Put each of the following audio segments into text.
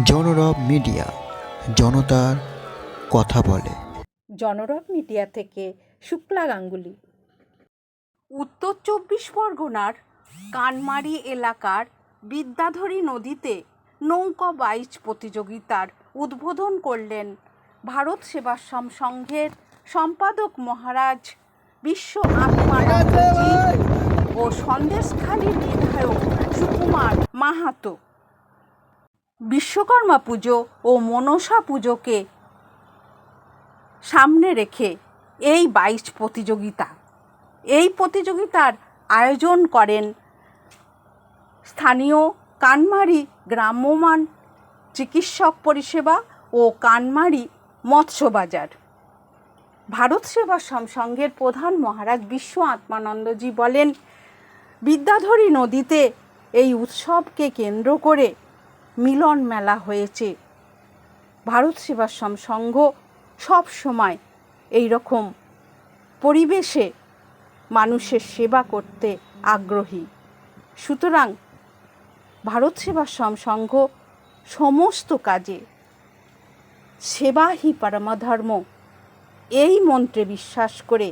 জনরব media জনতার কথা বলে। জনরব মিডিয়া থেকে শুক্লা গাঙ্গুলি। উত্তর চব্বিশ পরগনার কানমারি এলাকার বিদ্যাধরী নদীতে নৌকা বাইচ প্রতিযোগিতার উদ্বোধন করলেন ভারত সেবাশ্রম সংঘের সম্পাদক মহারাজ বিশ্ব আত্মানন্দজি ও সন্দেশখালীর বিধায়ক সুকুমার মাহাতো। বিশ্বকর্মা পুজো ও মনসা পুজোকে সামনে রেখে এই বাইশ প্রতিযোগিতা। এই প্রতিযোগিতার আয়োজন করেন স্থানীয় কানমারি গ্রাম্যমান চিকিৎসক পরিষেবা ও কানমারি মৎস্য বাজার ভারত সেবাশ্রম সংঘের প্রধান মহারাজ বিশ্ব আত্মানন্দজি বলেন, বিদ্যাধরী নদীতে এই উৎসবকে কেন্দ্র করে মিলন মেলা হয়েছে। ভারত সেবাশ্রম সংঘ সব সময় এই রকম পরিবেশে মানুষের সেবা করতে আগ্রহী। সুতরাং ভারত সেবাশ্রম সংঘ সমস্ত কাজে সেবাহি পরমধর্ম এই মন্ত্রে বিশ্বাস করে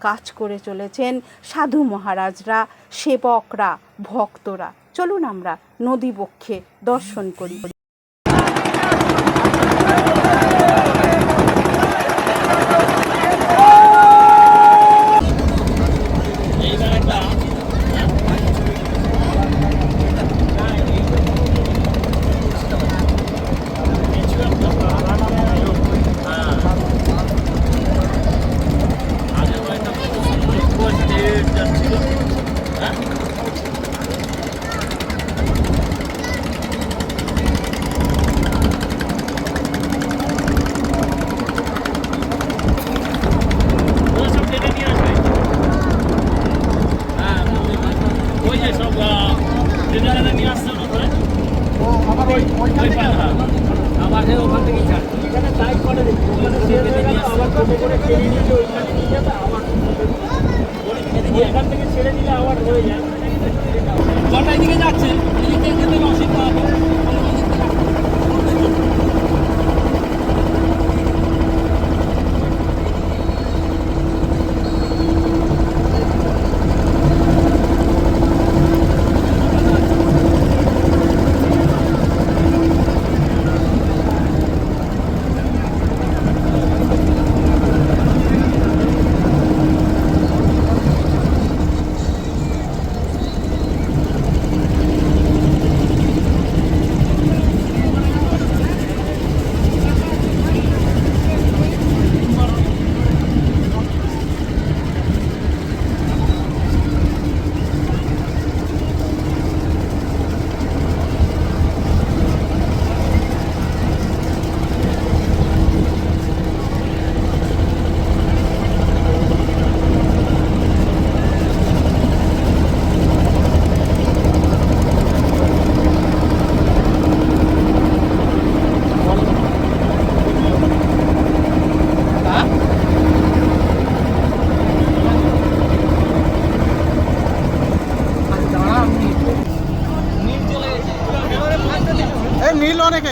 কাজ করে চলেছেন সাধু মহারাজরা, সেবকরা, ভক্তরা। চলুন আমরা নদী বক্ষে দর্শন করি। ওইখান থেকে ছেড়ে দিলে আবার হয়ে যায়। এই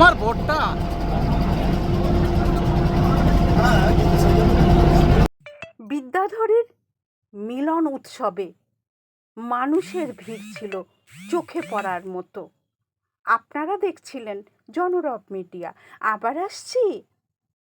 আমার ভোটটা। বিদ্যাধরীর মিলন উৎসবে মানুষের ভিড় ছিল চোখে পড়ার মতো। আপনারা দেখছিলেন জনরব মিডিয়া। আবার আসছি